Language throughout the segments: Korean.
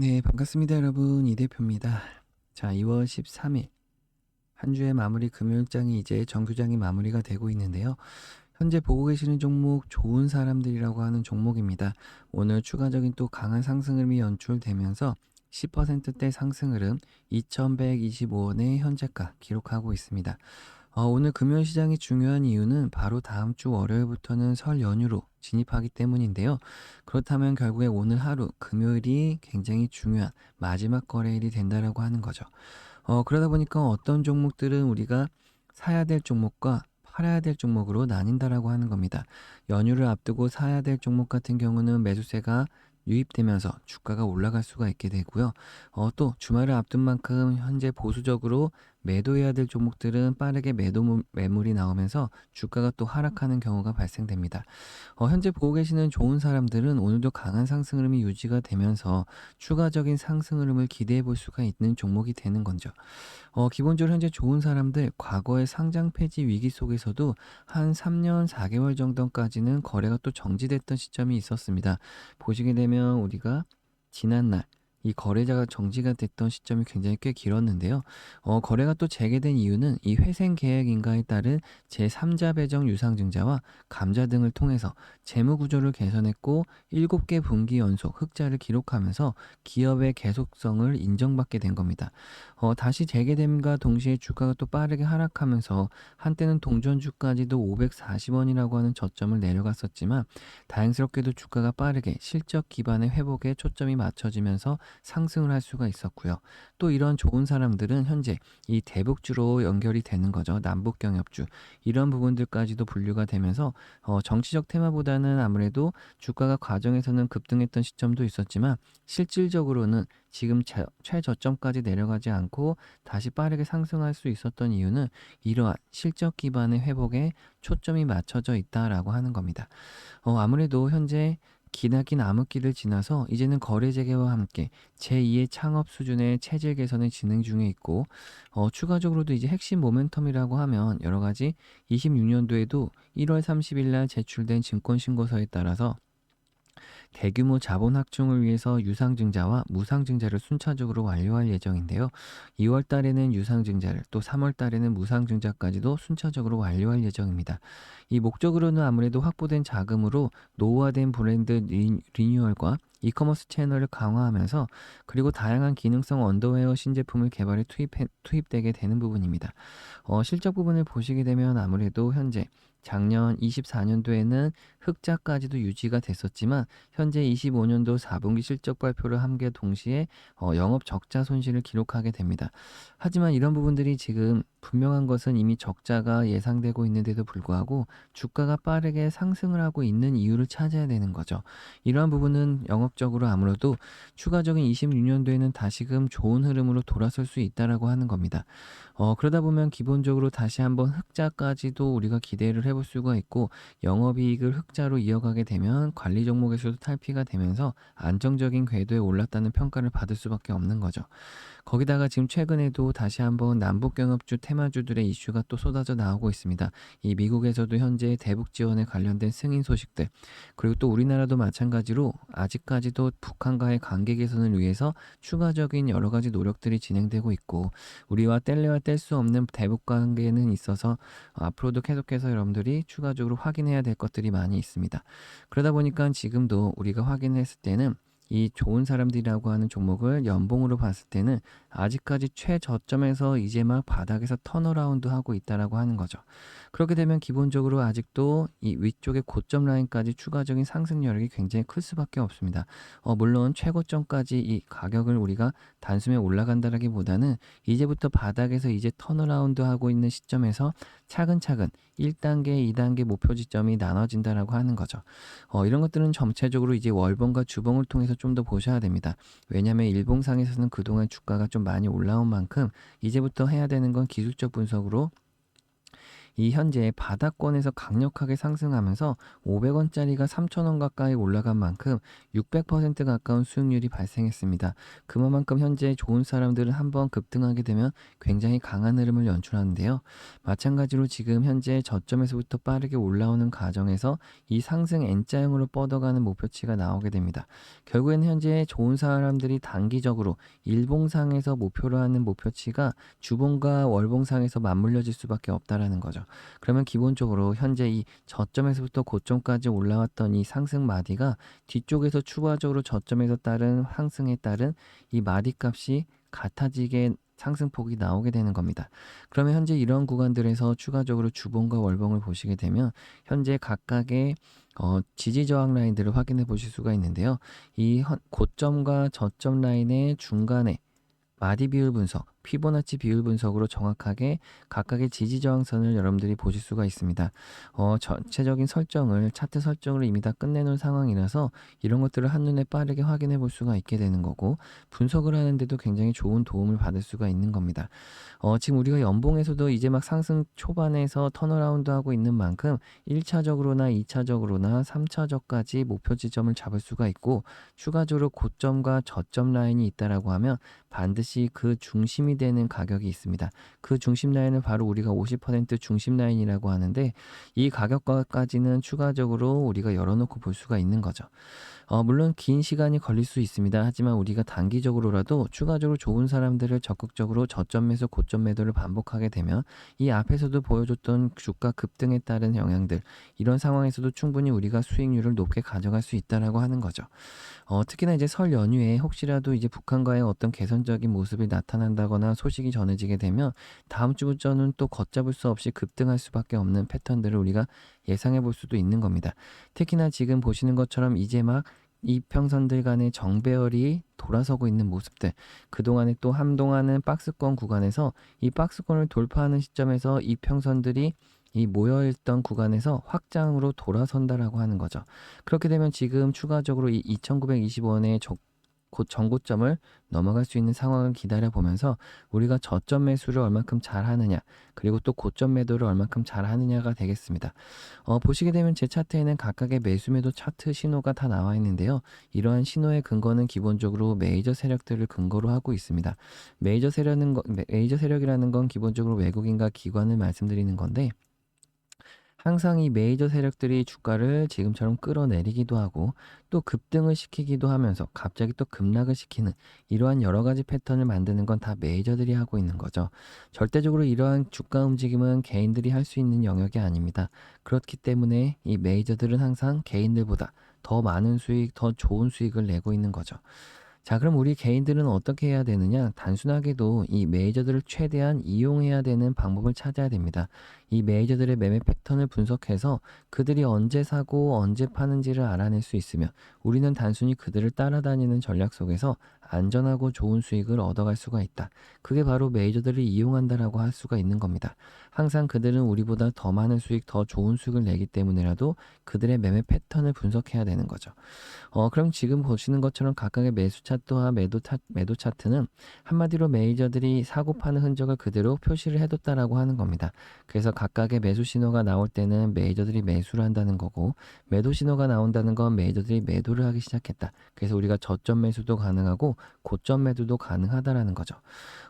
네, 반갑습니다, 여러분. 이 대표입니다. 자, 2월 13일 한 주의 마무리 금요일장이 이제 정규장이 마무리가 되고 있는데요. 현재 보고 계시는 종목 좋은 사람들이라고 하는 종목입니다. 오늘 추가적인 또 강한 상승 흐름이 연출되면서 10%대 상승 흐름 2,125원의 현재가 기록하고 있습니다. 어, 오늘 금요일 시장이 중요한 이유는 바로 다음 주 월요일부터는 설 연휴로 진입하기 때문인데요. 그렇다면 결국에 오늘 하루 금요일이 굉장히 중요한 마지막 거래일이 된다라고 하는 거죠. 어, 그러다 보니까 어떤 종목들은 우리가 사야 될 종목과 팔아야 될 종목으로 나뉜다라고 하는 겁니다. 연휴를 앞두고 사야 될 종목 같은 경우는 매수세가 유입되면서 주가가 올라갈 수가 있게 되고요. 어, 또 주말을 앞둔 만큼 현재 보수적으로 매도해야 될 종목들은 빠르게 매도 무- 매물이 나오면서 주가가 또 하락하는 경우가 발생됩니다. 어, 현재 보고 계시는 좋은 사람들은 오늘도 강한 상승 흐름이 유지가 되면서 추가적인 상승 흐름을 기대해 볼 수가 있는 종목이 되는 거죠. 어, 기본적으로 현재 좋은 사람들 과거의 상장 폐지 위기 속에서도 한 3년 4개월 정도까지는 거래가 또 정지됐던 시점이 있었습니다. 보시게 되면 우리가 지난날 이 거래자가 정지가 됐던 시점이 굉장히 꽤 길었는데요. 어, 거래가 또 재개된 이유는 이 회생 계획 인가에 따른 제3자 배정 유상증자와 감자 등을 통해서 재무 구조를 개선했고 7개 분기 연속 흑자를 기록하면서 기업의 계속성을 인정받게 된 겁니다. 어, 다시 재개됨과 동시에 주가가 또 빠르게 하락하면서 한때는 동전주까지도 540원이라고 하는 저점을 내려갔었지만 다행스럽게도 주가가 빠르게 실적 기반의 회복에 초점이 맞춰지면서 상승을 할 수가 있었고요. 또 이런 좋은 사람들은 현재 이 대북주로 연결이 되는 거죠. 남북 경협주 이런 부분들까지도 분류가 되면서 어, 정치적 테마보다는 아무래도 주가가 과정에서는 급등했던 시점도 있었지만 실질적으로는 지금 제- 최저점까지 내려가지 않고 다시 빠르게 상승할 수 있었던 이유는 이러한 실적 기반의 회복에 초점이 맞춰져 있다라고 하는 겁니다. 어, 아무래도 현재 기나긴 암흑기를 지나서 이제는 거래 재개와 함께 제2의 창업 수준의 체질 개선이 진행 중에 있고 어, 추가적으로도 이제 핵심 모멘텀이라고 하면 여러 가지 26년도에도 1월 30일 날 제출된 증권 신고서에 따라서 대규모 자본 확충을 위해서 유상증자와 무상증자를 순차적으로 완료할 예정인데요. 2월 달에는 유상증자를 또 3월 달에는 무상증자까지도 순차적으로 완료할 예정입니다. 이 목적으로는 아무래도 확보된 자금으로 노후화된 브랜드 리, 리뉴얼과 이커머스 채널을 강화하면서 그리고 다양한 기능성 언더웨어 신제품을 개발에 투입해, 투입되게 되는 부분입니다. 어, 실적 부분을 보시게 되면 아무래도 현재 작년 24년도에는 흑자까지도 유지가 됐었지만 현재 25년도 4분기 실적 발표를 함께 동시에 어, 영업 적자 손실을 기록하게 됩니다. 하지만 이런 부분들이 지금 분명한 것은 이미 적자가 예상되고 있는데도 불구하고 주가가 빠르게 상승을 하고 있는 이유를 찾아야 되는 거죠. 이러한 부분은 영업적으로 아무래도 추가적인 26년도에는 다시금 좋은 흐름으로 돌아설 수 있다라고 하는 겁니다. 어, 그러다 보면 기본적으로 다시 한번 흑자까지도 우리가 기대를 해볼 수가 있고 영업이익을 흑 자로 이어가게 되면 관리 종목에서도 탈피가 되면서 안정적인 궤도에 올랐다는 평가를 받을 수밖에 없는 거죠. 거기다가 지금 최근에도 다시 한번 남북 경협주 테마주들의 이슈가 또 쏟아져 나오고 있습니다. 이 미국에서도 현재 대북 지원에 관련된 승인 소식들 그리고 또 우리나라도 마찬가지로 아직까지도 북한과의 관계 개선을 위해서 추가적인 여러 가지 노력들이 진행되고 있고 우리와 뗄래야 뗄 수 없는 대북 관계는 있어서 앞으로도 계속해서 여러분들이 추가적으로 확인해야 될 것들이 많이 있습니다. 그러다 보니까 지금도 우리가 확인했을 때는 이 좋은 사람들이라고 하는 종목을 연봉으로 봤을 때는 아직까지 최저점에서 이제 막 바닥에서 턴어라운드 하고 있다라고 하는 거죠. 그렇게 되면 기본적으로 아직도 이 위쪽의 고점 라인까지 추가적인 상승 여력이 굉장히 클 수밖에 없습니다. 어, 물론 최고점까지 이 가격을 우리가 단숨에 올라간다라기보다는 이제부터 바닥에서 이제 턴어라운드 하고 있는 시점에서 차근차근 1단계, 2단계 목표 지점이 나눠진다라고 하는 거죠. 어, 이런 것들은 전체적으로 이제 월봉과 주봉을 통해서 좀 더 보셔야 됩니다. 왜냐하면 일봉상에서는 그동안 주가가 좀 많이 올라온 만큼 이제부터 해야 되는 건 기술적 분석으로 이 현재 바닥권에서 강력하게 상승하면서 500원짜리가 3,000원 가까이 올라간 만큼 600% 가까운 수익률이 발생했습니다. 그만큼 현재 좋은 사람들은 한번 급등하게 되면 굉장히 강한 흐름을 연출하는데요. 마찬가지로 지금 현재 저점에서부터 빠르게 올라오는 과정에서 이 상승 N자형으로 뻗어가는 목표치가 나오게 됩니다. 결국에는 현재 좋은 사람들이 단기적으로 일봉상에서 목표로 하는 목표치가 주봉과 월봉상에서 맞물려질 수밖에 없다라는 거죠. 그러면 기본적으로 현재 이 저점에서부터 고점까지 올라왔던 이 상승 마디가 뒤쪽에서 추가적으로 저점에서 따른 상승에 따른 이 마디 값이 같아지게 상승폭이 나오게 되는 겁니다. 그러면 현재 이런 구간들에서 추가적으로 주봉과 월봉을 보시게 되면 현재 각각의 어, 지지 저항 라인들을 확인해 보실 수가 있는데요. 이 헌- 고점과 저점 라인의 중간에 마디 비율 분석, 피보나치 비율 분석으로 정확하게 각각의 지지 저항선을 여러분들이 보실 수가 있습니다. 어, 전체적인 설정을 차트 설정을 이미 다 끝내놓은 상황이라서 이런 것들을 한눈에 빠르게 확인해 볼 수가 있게 되는 거고 분석을 하는데도 굉장히 좋은 도움을 받을 수가 있는 겁니다. 어, 지금 우리가 연봉에서도 이제 막 상승 초반에서 턴어라운드 하고 있는 만큼 1차적으로나 2차적으로나 3차적까지 목표 지점을 잡을 수가 있고 추가적으로 고점과 저점 라인이 있다라고 하면 반드시 그 중심이 되는 가격이 있습니다. 그 중심 라인을 바로 우리가 50% 중심 라인이라고 하는데 이 가격과까지는 추가적으로 우리가 열어놓고 볼 수가 있는 거죠. 어, 물론 긴 시간이 걸릴 수 있습니다. 하지만 우리가 단기적으로라도 추가적으로 좋은 사람들을 적극적으로 저점 매수, 고점 매도를 반복하게 되면 이 앞에서도 보여줬던 주가 급등에 따른 영향들 이런 상황에서도 충분히 우리가 수익률을 높게 가져갈 수 있다라고 하는 거죠. 어, 특히나 이제 설 연휴에 혹시라도 이제 북한과의 어떤 개선적인 모습이 나타난다거나 소식이 전해지게 되면 다음 주부터는 또 걷잡을 수 없이 급등할 수밖에 없는 패턴들을 우리가 예상해 볼 수도 있는 겁니다. 특히나 지금 보시는 것처럼 이제 막 이평선들 간의 정배열이 돌아서고 있는 모습들 그동안에 또 한동안은 박스권 구간에서 이 박스권을 돌파하는 시점에서 이평선들이 이 모여있던 구간에서 확장으로 돌아선다라고 하는 거죠. 그렇게 되면 지금 추가적으로 이 2920원의 곧 정고점을 넘어갈 수 있는 상황을 기다려 보면서 우리가 저점 매수를 얼만큼 잘 하느냐 그리고 또 고점 매도를 얼만큼 잘 하느냐가 되겠습니다. 어, 보시게 되면 제 차트에는 각각의 매수 매도 차트 신호가 다 나와 있는데요. 이러한 신호의 근거는 기본적으로 메이저 세력들을 근거로 하고 있습니다. 메이저 세력은 거, 메이저 세력이라는 건 기본적으로 외국인과 기관을 말씀드리는 건데 항상 이 메이저 세력들이 주가를 지금처럼 끌어내리기도 하고 또 급등을 시키기도 하면서 갑자기 또 급락을 시키는 이러한 여러 가지 패턴을 만드는 건 다 메이저들이 하고 있는 거죠. 절대적으로 이러한 주가 움직임은 개인들이 할 수 있는 영역이 아닙니다. 그렇기 때문에 이 메이저들은 항상 개인들보다 더 많은 수익, 더 좋은 수익을 내고 있는 거죠. 자, 그럼 우리 개인들은 어떻게 해야 되느냐? 단순하게도 이 메이저들을 최대한 이용해야 되는 방법을 찾아야 됩니다. 이 메이저들의 매매 패턴을 분석해서 그들이 언제 사고 언제 파는지를 알아낼 수 있으면 우리는 단순히 그들을 따라다니는 전략 속에서 안전하고 좋은 수익을 얻어갈 수가 있다. 그게 바로 메이저들을 이용한다라고 할 수가 있는 겁니다. 항상 그들은 우리보다 더 많은 수익, 더 좋은 수익을 내기 때문이라도 그들의 매매 패턴을 분석해야 되는 거죠. 어, 그럼 지금 보시는 것처럼 각각의 매수 차트와 매도, 차, 매도 차트는 한마디로 메이저들이 사고 파는 흔적을 그대로 표시를 해뒀다라고 하는 겁니다. 그래서 각각의 매수 신호가 나올 때는 메이저들이 매수를 한다는 거고 매도 신호가 나온다는 건 메이저들이 매도를 하기 시작했다. 그래서 우리가 저점 매수도 가능하고 고점 매도도 가능하다라는 거죠.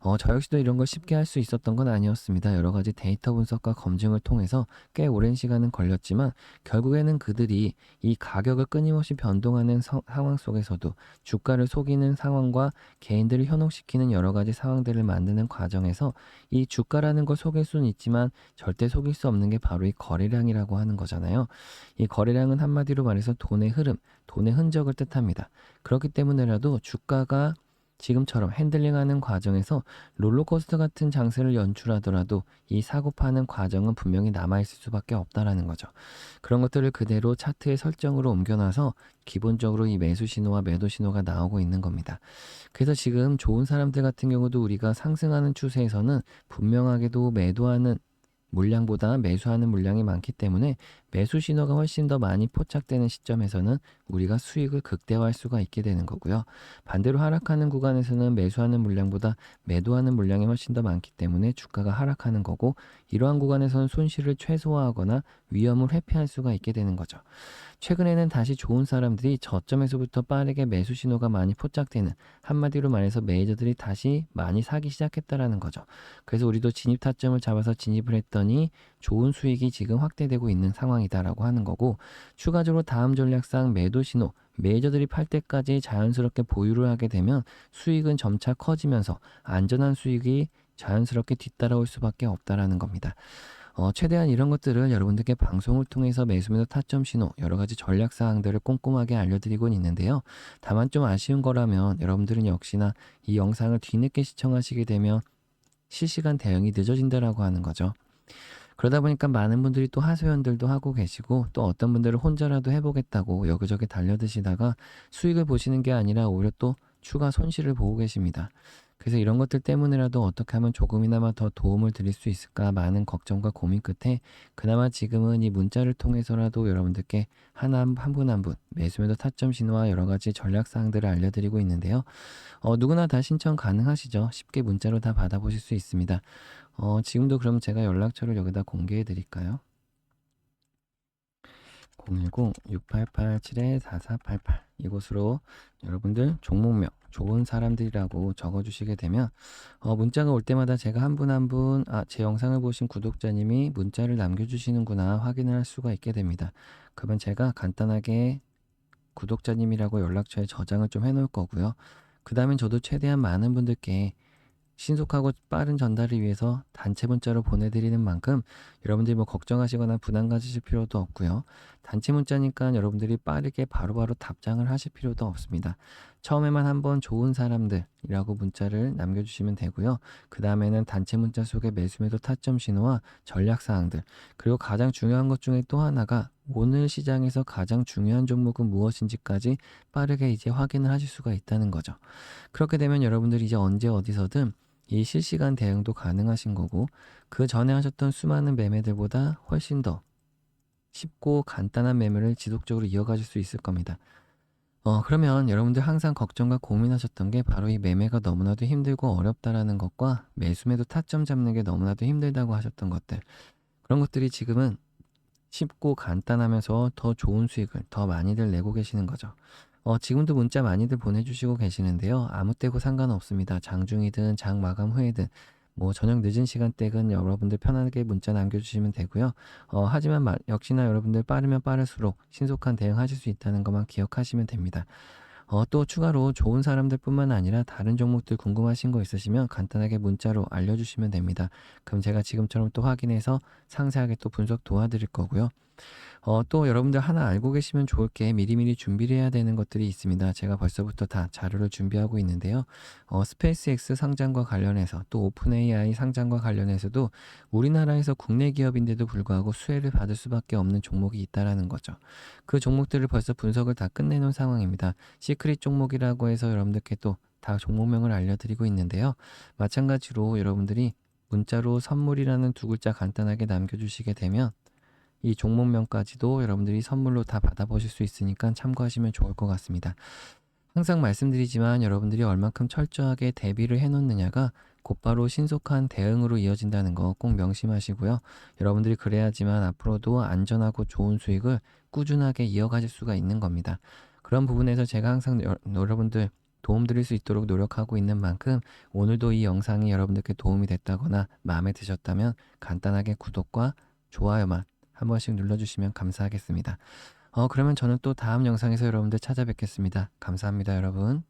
어, 저 역시도 이런 걸 쉽게 할 수 있었던 건 아니었습니다. 여러 가지 데이터 분석과 검증을 통해서 꽤 오랜 시간은 걸렸지만 결국에는 그들이 이 가격을 끊임없이 변동하는 서, 상황 속에서도 주가를 속이는 상황과 개인들을 현혹시키는 여러 가지 상황들을 만드는 과정에서 이 주가라는 걸 속일 수는 있지만 절대 속일 수 없는 게 바로 이 거래량이라고 하는 거잖아요. 이 거래량은 한마디로 말해서 돈의 흐름, 돈의 흔적을 뜻합니다. 그렇기 때문에라도 주가가 지금처럼 핸들링하는 과정에서 롤러코스터 같은 장세를 연출하더라도 이 사고 파는 과정은 분명히 남아있을 수밖에 없다라는 거죠. 그런 것들을 그대로 차트의 설정으로 옮겨놔서 기본적으로 이 매수 신호와 매도 신호가 나오고 있는 겁니다. 그래서 지금 좋은 사람들 같은 경우도 우리가 상승하는 추세에서는 분명하게도 매도하는 물량보다 매수하는 물량이 많기 때문에 매수 신호가 훨씬 더 많이 포착되는 시점에서는 우리가 수익을 극대화할 수가 있게 되는 거고요. 반대로 하락하는 구간에서는 매수하는 물량보다 매도하는 물량이 훨씬 더 많기 때문에 주가가 하락하는 거고 이러한 구간에서는 손실을 최소화하거나 위험을 회피할 수가 있게 되는 거죠. 최근에는 다시 좋은 사람들이 저점에서부터 빠르게 매수 신호가 많이 포착되는 한마디로 말해서 메이저들이 다시 많이 사기 시작했다라는 거죠. 그래서 우리도 진입 타점을 잡아서 진입을 했더니 좋은 수익이 지금 확대되고 있는 상황이다라고 하는 거고 추가적으로 다음 전략상 매도 신호 메이저들이 팔 때까지 자연스럽게 보유를 하게 되면 수익은 점차 커지면서 안전한 수익이 자연스럽게 뒤따라올 수밖에 없다라는 겁니다. 어, 최대한 이런 것들을 여러분들께 방송을 통해서 매수매도 타점 신호 여러 가지 전략 사항들을 꼼꼼하게 알려드리고 있는데요. 다만 좀 아쉬운 거라면 여러분들은 역시나 이 영상을 뒤늦게 시청하시게 되면 실시간 대응이 늦어진다라고 하는 거죠. 그러다 보니까 많은 분들이 또 하소연들도 하고 계시고 또 어떤 분들은 혼자라도 해보겠다고 여기저기 달려드시다가 수익을 보시는 게 아니라 오히려 또 추가 손실을 보고 계십니다. 그래서 이런 것들 때문에라도 어떻게 하면 조금이나마 더 도움을 드릴 수 있을까 많은 걱정과 고민 끝에 그나마 지금은 이 문자를 통해서라도 여러분들께 하나 한 분 한 분 매수매도 타점 신호와 여러 가지 전략 사항들을 알려드리고 있는데요. 어, 누구나 다 신청 가능하시죠. 쉽게 문자로 다 받아보실 수 있습니다. 어, 지금도 그럼 제가 연락처를 여기다 공개해 드릴까요? 010-6887-4488 이곳으로 여러분들 종목명 좋은 사람들이라고 적어주시게 되면 어, 문자가 올 때마다 제가 한 분 한 분 아, 제 영상을 보신 구독자님이 문자를 남겨주시는구나 확인을 할 수가 있게 됩니다. 그러면 제가 간단하게 구독자님이라고 연락처에 저장을 좀 해놓을 거고요. 그 다음엔 저도 최대한 많은 분들께 신속하고 빠른 전달을 위해서 단체 문자로 보내드리는 만큼 여러분들이 뭐 걱정하시거나 부담 가지실 필요도 없고요. 단체 문자니까 여러분들이 빠르게 바로바로 답장을 하실 필요도 없습니다. 처음에만 한번 좋은 사람들이라고 문자를 남겨주시면 되고요. 그 다음에는 단체 문자 속에 매수매도 타점 신호와 전략 사항들 그리고 가장 중요한 것 중에 또 하나가 오늘 시장에서 가장 중요한 종목은 무엇인지까지 빠르게 이제 확인을 하실 수가 있다는 거죠. 그렇게 되면 여러분들이 이제 언제 어디서든 이 실시간 대응도 가능하신 거고 그 전에 하셨던 수많은 매매들보다 훨씬 더 쉽고 간단한 매매를 지속적으로 이어가실 수 있을 겁니다. 어, 그러면 여러분들 항상 걱정과 고민하셨던 게 바로 이 매매가 너무나도 힘들고 어렵다라는 것과 매수매도 타점 잡는 게 너무나도 힘들다고 하셨던 것들. 그런 것들이 지금은 쉽고 간단하면서 더 좋은 수익을 더 많이들 내고 계시는 거죠. 어, 지금도 문자 많이들 보내주시고 계시는데요. 아무 때고 상관없습니다. 장중이든 장 마감 후에든 뭐 저녁 늦은 시간대는 여러분들 편하게 문자 남겨주시면 되고요. 어, 하지만 마, 역시나 여러분들 빠르면 빠를수록 신속한 대응하실 수 있다는 것만 기억하시면 됩니다. 어, 또 추가로 좋은 사람들 뿐만 아니라 다른 종목들 궁금하신 거 있으시면 간단하게 문자로 알려주시면 됩니다. 그럼 제가 지금처럼 또 확인해서 상세하게 또 분석 도와드릴 거고요. 어, 또 여러분들 하나 알고 계시면 좋을 게 미리미리 준비를 해야 되는 것들이 있습니다. 제가 벌써부터 다 자료를 준비하고 있는데요. 어, 스페이스X 상장과 관련해서 또 오픈 AI 상장과 관련해서도 우리나라에서 국내 기업인데도 불구하고 수혜를 받을 수밖에 없는 종목이 있다라는 거죠. 그 종목들을 벌써 분석을 다 끝내놓은 상황입니다. 시크릿 종목이라고 해서 여러분들께 또 다 종목명을 알려드리고 있는데요. 마찬가지로 여러분들이 문자로 선물이라는 두 글자 간단하게 남겨주시게 되면 이 종목명까지도 여러분들이 선물로 다 받아보실 수 있으니까 참고하시면 좋을 것 같습니다. 항상 말씀드리지만 여러분들이 얼만큼 철저하게 대비를 해놓느냐가 곧바로 신속한 대응으로 이어진다는 거 꼭 명심하시고요. 여러분들이 그래야지만 앞으로도 안전하고 좋은 수익을 꾸준하게 이어가실 수가 있는 겁니다. 그런 부분에서 제가 항상 여, 여러분들 도움드릴 수 있도록 노력하고 있는 만큼 오늘도 이 영상이 여러분들께 도움이 됐다거나 마음에 드셨다면 간단하게 구독과 좋아요만 한 번씩 눌러주시면 감사하겠습니다. 어, 그러면 저는 또 다음 영상에서 여러분들 찾아뵙겠습니다. 감사합니다, 여러분.